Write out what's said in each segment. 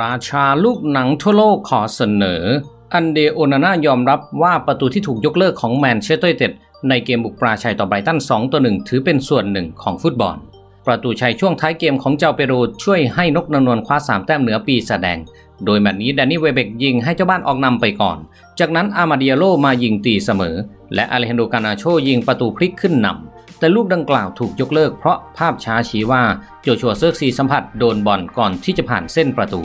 ราชาลูกหนังทั่วโลกขอเสนอ อันเดโอนาน่ายอมรับว่าประตูที่ถูกยกเลิกของแมนเชสเตอร์ยูไนเต็ดในเกมบุกปราชัยต่อไบรตัน 2 ต่อ 1 ถือเป็นส่วนหนึ่งของฟุตบอล ประตูชัยช่วงท้ายเกมของเจ้าเปโรช่วยให้นกนนวลคว้า 3 แต้มเหนือปีแสดง โดยแมตช์นี้แดนนี่เวเบกยิงให้เจ้าบ้านออกนำไปก่อน จากนั้นอามาเดียโลมายิงตีเสมอ และอเลฮันโดกานาโชยิงประตูพลิกขึ้นนำ แต่ลูกดังกล่าวถูกยกเลิกเพราะภาพช้าชี้ว่าโจชัวเซิร์กซีสัมผัสโดนบอลก่อนที่จะผ่านเส้นประตู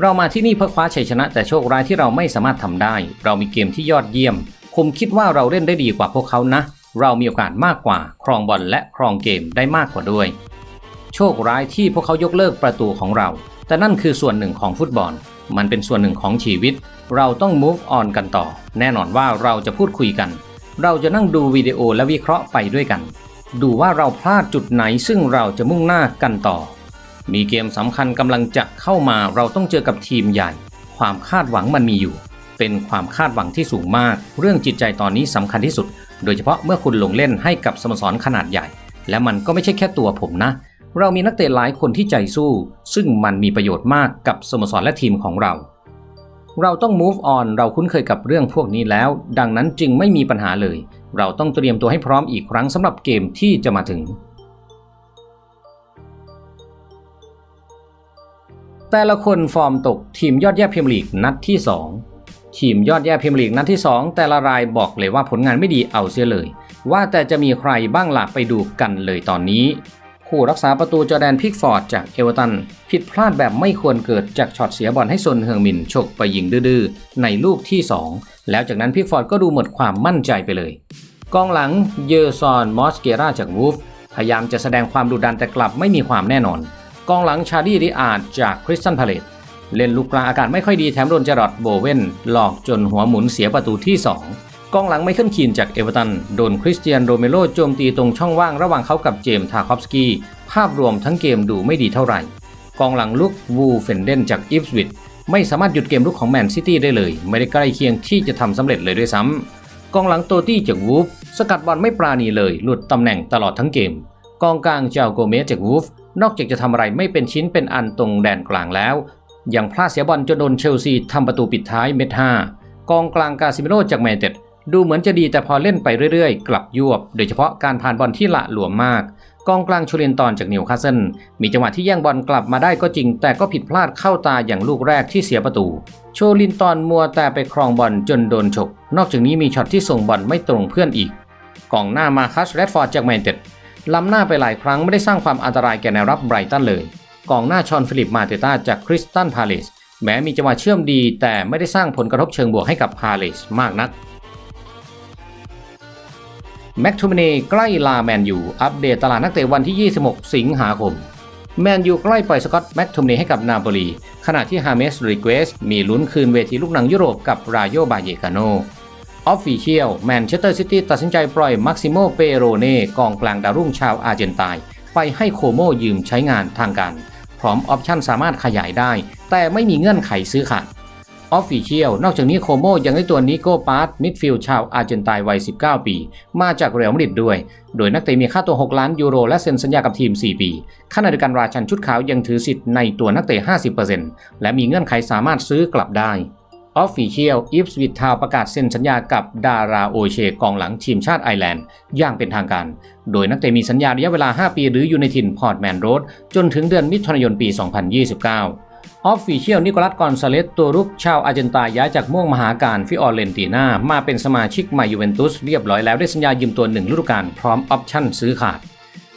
เรามาที่นี่เพื่อคว้าชัยชนะแต่โชคร้ายที่เราไม่สามารถทำได้ เรามีเกมที่ยอดเยี่ยม ผมคิดว่าเราเล่นได้ดีกว่าพวกเขานะ เรามีโอกาสมากกว่า ครองบอลและครองเกมได้มากกว่าด้วย โชคร้ายที่พวกเขายกเลิกประตูของเรา แต่นั่นคือส่วนหนึ่งของฟุตบอล มันเป็นส่วนหนึ่งของชีวิต เราต้อง move on กันต่อ แน่นอนว่าเราจะพูดคุยกัน เราจะนั่งดูวิดีโอและวิเคราะห์ไปด้วยกัน ดูว่าเราพลาดจุดไหนซึ่งเราจะมุ่งหน้ากันต่อ มีเกมสำคัญกำลังจะเข้ามาเราต้องเจอกับทีมใหญ่ ความคาดหวังมันมีอยู่ เป็นความคาดหวังที่สูงมาก เรื่องจิตใจตอนนี้สำคัญที่สุด โดยเฉพาะเมื่อคุณลงเล่นให้กับสโมสรขนาดใหญ่ และมันก็ไม่ใช่แค่ตัวผมนะ เรามีนักเตะหลายคนที่ใจสู้ ซึ่งมันมีประโยชน์มากกับสโมสรและทีมของเรา เราต้อง move on เราคุ้นเคยกับเรื่องพวกนี้แล้ว ดังนั้นจึงไม่มีปัญหาเลย เราต้องเตรียมตัวให้พร้อมอีกครั้งสำหรับเกมที่จะมาถึง แต่ละคนฟอร์มตกทีมยอดแย่พรีเมียร์ลีกนัดที่ 2 ทีมยอดแย่พรีเมียร์ลีกนัดที่ 2 แต่ละรายบอกเลยว่าผลงานไม่ดีเอาเสียเลย ว่าแต่จะมีใครบ้างหล่ะไปดูกันเลยตอนนี้ ผู้รักษาประตูจอแดนพิกฟอร์ดจากเอเวอร์ตัน ผิดพลาดแบบไม่ควรเกิดจากช็อตเสียบอลให้ซนเฮืองมินฉกไปยิงดื้อๆในลูกที่ 2 แล้วจากนั้นพิกฟอร์ดก็ดูหมดความมั่นใจไปเลย กองหลังเยอร์ซอนมอสเกราจากวูฟพยายามจะแสดงความดุดันแต่กลับไม่มีความแน่นอน กองหลังชาดีริอาร์ดจากคริสตันพาเลตเล่นลูกกลางอากาศไม่ค่อยดีแถมโดนจรอดโบเวนหลอกจนหัวหมุนเสียประตูที่ 2 กองหลังไมเคิลคีนจากเอเวอร์ตันโดนคริสเตียนโรเมโรโจมตีตรงช่องว่างระหว่างเขากับเจมส์ทาคอฟสกี้ภาพรวมทั้งเกมดูไม่ดีเท่าไหร่ กองหลังลุกวูเฟนเดนจากอิฟสวิตไม่สามารถหยุดเกมลุกของแมนซิตี้ได้เลย ไม่ได้ใกล้เคียงที่จะทำสำเร็จเลยด้วยซ้ำกองหลังโตตี้จากวูฟสกัดบอลไม่ปราณีเลยหลุดตำแหน่งตลอดทั้งเกม กองกลางเจ้าโกเมสจากวูฟนอกจากจะทำอะไรไม่เป็นชิ้นเป็นอันตรงแดนกลางแล้ว ยังพลาดเสียบอลจนโดนเชลซีทำประตูปิดท้ายเม็ดห้ากองกลางกาซิเมโรจากแมนเต็ด ดูเหมือนจะดีแต่พอเล่นไปเรื่อยๆ กลับยวบ โดยเฉพาะการผ่านบอลที่ละหลวมมาก กองกลางชูเลนตอนจากนิวคาสเซิลมีจังหวะที่แย่งบอลกลับมาได้ก็จริง แต่ก็ผิดพลาดเข้าตาอย่างลูกแรกที่เสียประตู โชลินตอนมัวแต่ไปครองบอลจนโดนฉก นอกจากนี้มีช็อตที่ส่งบอลไม่ตรงเพื่อนอีก กองหน้ามาคัสแรดฟอร์ดจากแมนเต็ดล้ำหน้าไปหลายครั้งไม่ได้สร้างความอันตรายแก่แนวรับไบรตันเลย กองหน้าชอนฟิลิปมาเตต้าจากคริสตันพาเลสแม้มีจังหวะเชื่อมดี แต่ไม่ได้สร้างผลกระทบเชิงบวกให้กับพาเลสมากนัก แม็กทูมเน่ใกล้ลาแมนยูอัปเดตตลาดนักเตะวันที่ 26 สิงหาคม แมนยูใกล้ปล่อยสกอตแม็กทูมเน่ให้กับนาโปลี ขณะที่ฮาเมสริเกสมีลุ้นคืนเวทีลูกหนังยุโรปกับราโยบาเยกาโนออฟฟิเชียลแมนเชสเตอร์ซิตี้ตัดสินใจปล่อยมักซิโมเปโรเน่กองกลางดาวรุ่งชาวอาร์เจนตายไปให้โคโมยืมใช้งานทางการ พร้อมออปชั่นสามารถขยายได้ แต่ไม่มีเงื่อนไขซื้อขาด ออฟฟิเชียลนอกจากนี้โคโมยังได้ตัวนิโก้ปาร์ตมิดฟิลด์ชาวอาร์เจนตายวัย 19 ปี มาจากเรอัลมาดริดด้วย โดยนักเตะมีค่าตัว 6 ล้านยูโร และเซ็นสัญญากับทีม 4 ปีขณะเดียวกันราชันชุดขาวยังถือสิทธิ์ในตัวนักเตะ 50%และมีเงื่อนไขสามารถซื้อกลับได้ออฟฟิเชียลอิฟสวิตทาวประกาศเซ็นสัญญากับดาราโอเชกองหลังทีมชาติไอร์แลนด์อย่างเป็นทางการ โดยนักเตะมีสัญญาระยะเวลา 5 ปีหรืออยู่ในถิ่นพอร์ตแมนโรดจนถึงเดือนมิถุนายนปี 2029 ออฟฟิเชียลนิโคลัสกอนซาเลสตัวรุกชาวอาร์เจนตาย้ายจากม่วงมหาการฟิออร์เรนตินามาเป็นสมาชิกใหม่ยูเวนตุสเรียบร้อยแล้วได้สัญญายืมตัวหนึ่งฤดูกาลพร้อมออปชั่นซื้อขาด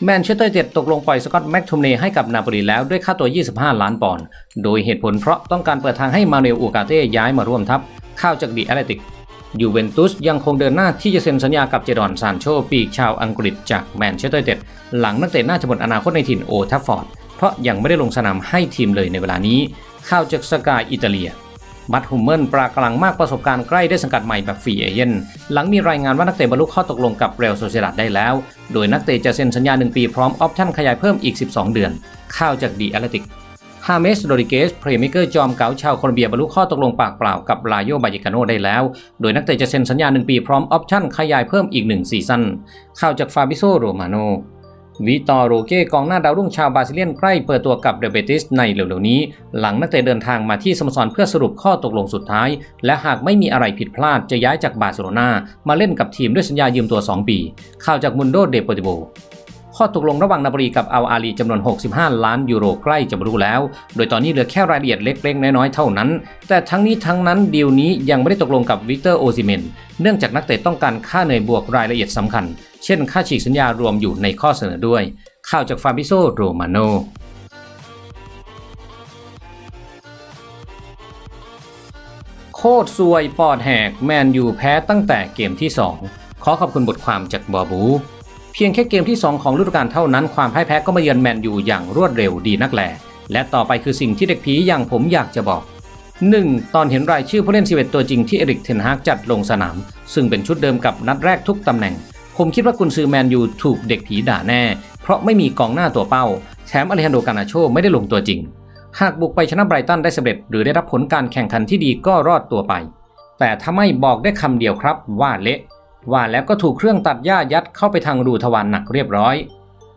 แมนเชสเตอร์เจ็ดตกลงปล่อยสกอตแม็กทูมเนให้กับนาโปลีแล้วด้วยค่าตัว 25 ล้านปอนด์โดยเหตุผลเพราะต้องการเปิดทางให้มาเนลอูกาเต้ย้ายมาร่วมทัพเข่าจากดีแอตเลติกยูเวนตุสยังคงเดินหน้าที่จะเซ็นสัญญากับเจดอนซานโชปีกชาวอังกฤษจากแมนเชสเตอร์เจ็ดหลังนักเตะน่าจะหมดอนาคตในถิ่นโอทัฟฟอร์ด ราะยังไม่ได้ลงสนามให้ทีมเลยในเวลานี้ข่าวจากสกายอิตาเลียบัตฮุมเมิลปรากลังมากประสบการณ์ใกล้ได้สังกัดใหม่แบบฟรีเอเย่นหลังมีรายงานว่านักเตะบรรลุข้อตกลงกับเรอัลโซเซดัดได้แล้ว โดยนักเตะจะเซ็นสัญญา 1 ปีพร้อมออปชั่นขยายเพิ่มอีก 12 เดือน ข่าวจากดีแอตเลติกฮาเมสโดริเกสเพลย์เมเกอร์จอมเก๋าชาวโคลอมเบียบรรลุข้อตกลงปากเปล่ากับลาโยบายกาโนได้แล้ว โดยนักเตะจะเซ็นสัญญา 1 ปีพร้อมออปชั่นขยายเพิ่มอีก 1 ซีซั่นข่าวจากฟาบิโซโรมาโน วิตอโรเก้กองหน้าดาวรุ่งชาวบราซิเลียนใกล้เปิดตัวกับเดเบติสในเร็วๆนี้ หลังนักเตะเดินทางมาที่สโมสรเพื่อสรุปข้อตกลงสุดท้าย และหากไม่มีอะไรผิดพลาดจะย้ายจากบาร์เซโลนามาเล่นกับทีมด้วยสัญญายืมตัว 2 ปี ข่าวจากมุนโดเดโปติโบ ข้อตกลงระหว่างนาบรีกับอัลอาลีจำนวน 65 ล้านยูโรใกล้จะบรรลุแล้ว โดยตอนนี้เหลือแค่รายละเอียดเล็กๆ น้อยๆ เท่านั้น แต่ทั้งนี้ทั้งนั้นดีลนี้ยังไม่ได้ตกลงกับวิกเตอร์โอซิเมน เนื่องจากนักเตะต้องการค่าเหนื่อยบวกรายละเอียดสำคัญ เช่นค่าฉีกสัญญารวมอยู่ในข้อเสนอด้วย ข่าวจากฟาบิโซโรมาโนโคตรซวยปอดแหกแมนยูแพ้ตั้งแต่เกมที่ 2 ขอขอบคุณบทความจากบอบู เพียงแค่เกมที่ 2 ของฤดูกาลเท่านั้นความพ่ายแพ้ก็มาเยือนแมนยูอย่างรวดเร็วดีนักแหลและต่อไปคือสิ่งที่เด็กผีอย่างผมอยากจะบอก 1. ตอนเห็นรายชื่อผู้เล่น 11 ตัวจริงที่เอริกเทนฮากจัดลงสนาม ซึ่งเป็นชุดเดิมกับนัดแรกทุกตำแหน่ง ผมคิดว่ากุนซือแมนยูถูกเด็กผีด่าแน่ เพราะไม่มีกองหน้าตัวเป้าแถมอเลฮันโดกานาโชไม่ได้ลงตัวจริง หากบุกไปชนะไบรตันได้สำเร็จ หรือได้รับผลการแข่งขันที่ดีก็รอดตัวไป แต่ถ้าไม่บอกได้คำเดียวครับว่าเละ ว่าแล้วก็ถูกเครื่องตัดหญ้ายัดเข้าไปทางรูทวารหนักเรียบร้อย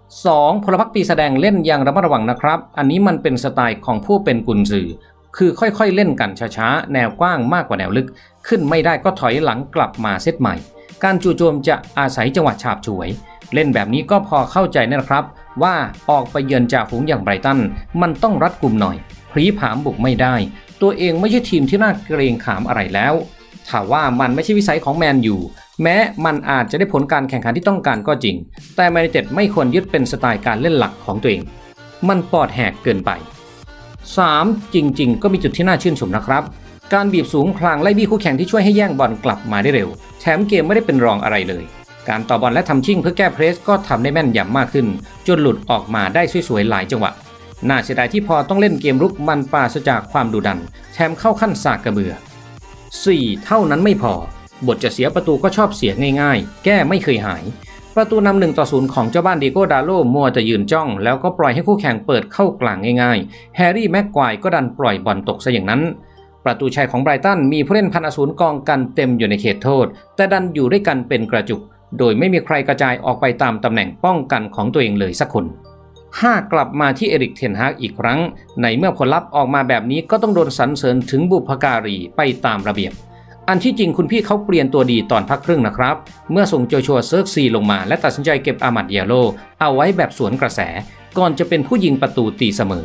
2. พลพรรคปีแสดงเล่นอย่างระมัดระวังนะครับ อันนี้มันเป็นสไตล์ของผู้เป็นกุนซือ คือค่อยๆเล่นกันช้าๆ แนวกว้างมากกว่าแนวลึก ขึ้นไม่ได้ก็ถอยหลังกลับมาเซตใหม่ การจู่โจมจะอาศัยจังหวะฉาบฉวย เล่นแบบนี้ก็พอเข้าใจนะครับ ว่าออกไปเยือนจ่าฝูงอย่างไบรตัน มันต้องรัดกุมหน่อยพรีผามบุกไม่ได้ ตัวเองไม่ใช่ทีมที่น่าเกรงขามอะไรแล้วถ้าว่ามันไม่ใช่วิสัยของแมนยู แม้มันอาจจะได้ผลการแข่งขันที่ต้องการก็จริง แต่แมนยูเต็ดไม่ควรยึดเป็นสไตล์การเล่นหลักของตัวเอง มันปอดแหกเกินไป 3. จริง ๆ ก็มีจุดที่น่าชื่นชมนะครับ การบีบสูงพลางไล่บี้คู่แข่งที่ช่วยให้แย่งบอลกลับมาได้เร็ว แถมเกมไม่ได้เป็นรองอะไรเลย การต่อบอลและทำชิ่งเพื่อแก้เพรสก็ทำได้แม่นยำมากขึ้น จนหลุดออกมาได้สวยๆหลายจังหวะน่าเสียดายที่พอต้องเล่นเกมรุกมันปราศจากความดุดัน แถมเข้าขั้นสากกระเบือ 4. เท่านั้นไม่พอ บทจะเสียประตูก็ชอบเสียง่ายๆ แก้ไม่เคยหาย ประตูนำหนึ่งต่อศูนย์ของเจ้าบ้านดีโก้ดาโลมัวแต่ยืนจ้อง แล้วก็ปล่อยให้คู่แข่งเปิดเข้ากลางง่ายๆ แฮร์รี่แม็กควายก็ดันปล่อยบอลตกซะอย่างนั้น ประตูชัยของไบรตันมีผู้เล่นพันอสูรกองกันเต็มอยู่ในเขตโทษ แต่ดันอยู่ด้วยกันเป็นกระจุก โดยไม่มีใครกระจายออกไปตามตำแหน่งป้องกันของตัวเองเลยสักคน 5. กลับมาที่เอริกเทนฮากอีกครั้ง ในเมื่อผลลัพธ์ออกมาแบบนี้ก็ต้องโดนสรรเสริญถึงบุพการีไปตามระเบียบ อันที่จริงคุณพี่เขาเปลี่ยนตัวดีตอนพักครึ่งนะครับ เมื่อส่งโจชัวเซิร์กซีลงมาและตัดสินใจเก็บอามัดเยโล เอาไว้แบบสวนกระแส ก่อนจะเป็นผู้ยิงประตูตีเสมอ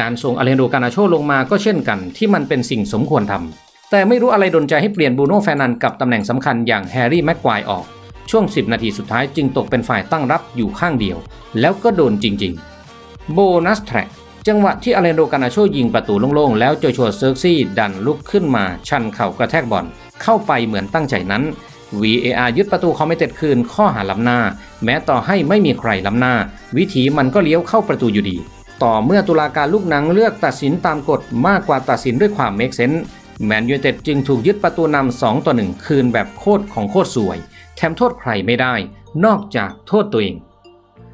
การส่งอเลนโดกานาโชลงมาก็เช่นกันที่มันเป็นสิ่งสมควรทำแต่ไม่รู้อะไรดนใจให้เปลี่ยนบูโน่แฟนันกับตำแหน่งสำคัญอย่างแฮร์รี่แม็กควายออก ช่วง 10 นาทีสุดท้ายจึงตกเป็นฝ่ายตั้งรับอยู่ข้างเดียว แล้วก็โดนจริง ๆ โบนัสแทร็ก จังหวะที่อาเลนโดกานาโชยิงประตูโล่งๆ แล้วโจชัวเซิร์กซี่ดันลุกขึ้นมา ชันเข่ากระแทกบอลเข้าไปเหมือนตั้งใจนั้น VAR ยึดประตูคอมเมเต็ดคืนข้อหาล้ำหน้า แม้ต่อให้ไม่มีใครล้ำหน้า วิถีมันก็เลี้ยวเข้าประตูอยู่ดี ต่อเมื่อตุลาการลูกหนังเลือกตัดสินตามกฎมากกว่าตัดสินด้วยความเมกเซนส์แมนยูเต็ดจึงถูกยึดประตูนำ2ต่อ1คืนแบบโคตรของโคตรสวย แถมโทษใครไม่ได้ นอกจากโทษตัวเอง